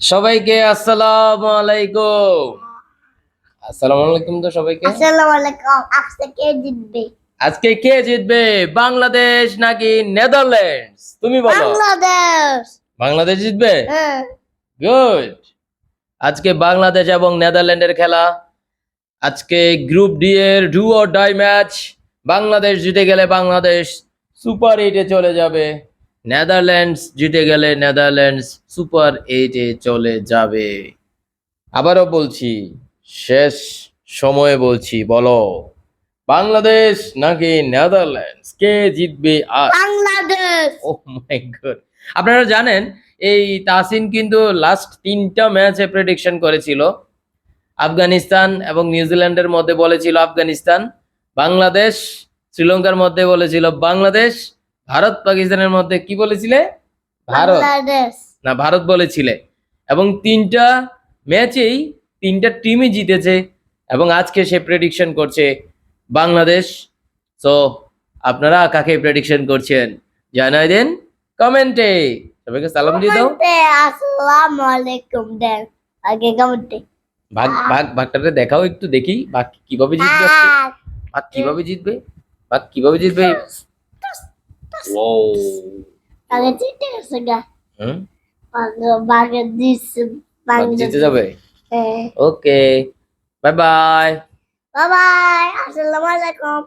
সবাইকে আসসালামু আলাইকুম। আসসালামু আলাইকুম তো সবাইকে। আসসালামু আলাইকুম আজকে কে জিতবে? আজকে কে জিতবে? বাংলাদেশ নাকি নেদারল্যান্ডস? তুমি বলো। বাংলাদেশ। বাংলাদেশ জিতবে? হ্যাঁ। গুড আজকে বাংলাদেশ এবং নেদারল্যান্ডের খেলা। আজকে গ্রুপ ডি এর do or die match Bangladesh জিতে গেলে বাংলাদেশ সুপার এইটে চলে যাবে। নেদারল্যান্ডস জিতে গেলে নেদারল্যান্ডস সুপার এইটে চলে যাবে। আবারও বলছি শেষ সময়ে বলছি বলো বাংলাদেশ নাকি নেদারল্যান্ডস? কে জিতবে আর? বাংলাদেশ! ও মাই গড আপনারা জানেন এই তাসিন কিন্তু লাস্ট তিনটা ম্যাচে প্রেডিকশন করেছিল। আফগানিস্তান এবং নিউজিল্যান্ডের মধ্যে বলেছিল আফগানিস্তান বাংলাদেশ শ্রীলঙ্কার মধ্যে বলেছিল বাংলাদেশ ভারত পাকিস্তানের মধ্যে কি বলেছিলে? ভারত। না ভারত বলেছিলে। এবং তিনটা ম্যাচেই তিনটা টিমই জিতেছে এবং আজকে সে প্রেডিকশন করছে বাংলাদেশ। সো আপনারা কাকে প্রেডিকশন করছেন? জানাই দেন কমেন্টে সবাইকে সালাম দিয়ে দাও। আসসালামু আলাইকুম দেন। আগে কমেন্টে ভাগ ভাগ ভাগটাতে দেখাও একটু দেখি। ভাগ কীভাবে জিতবে? ভাগ। কীভাবে জিতবে? ভাগ কীভাবে জিতবে? ও আগে জিতে গেছে গা হুম বাগে দিছে ভাগ জিতে যাবে হ্যাঁ okay bye bye bye bye আসসালামু আলাইকুম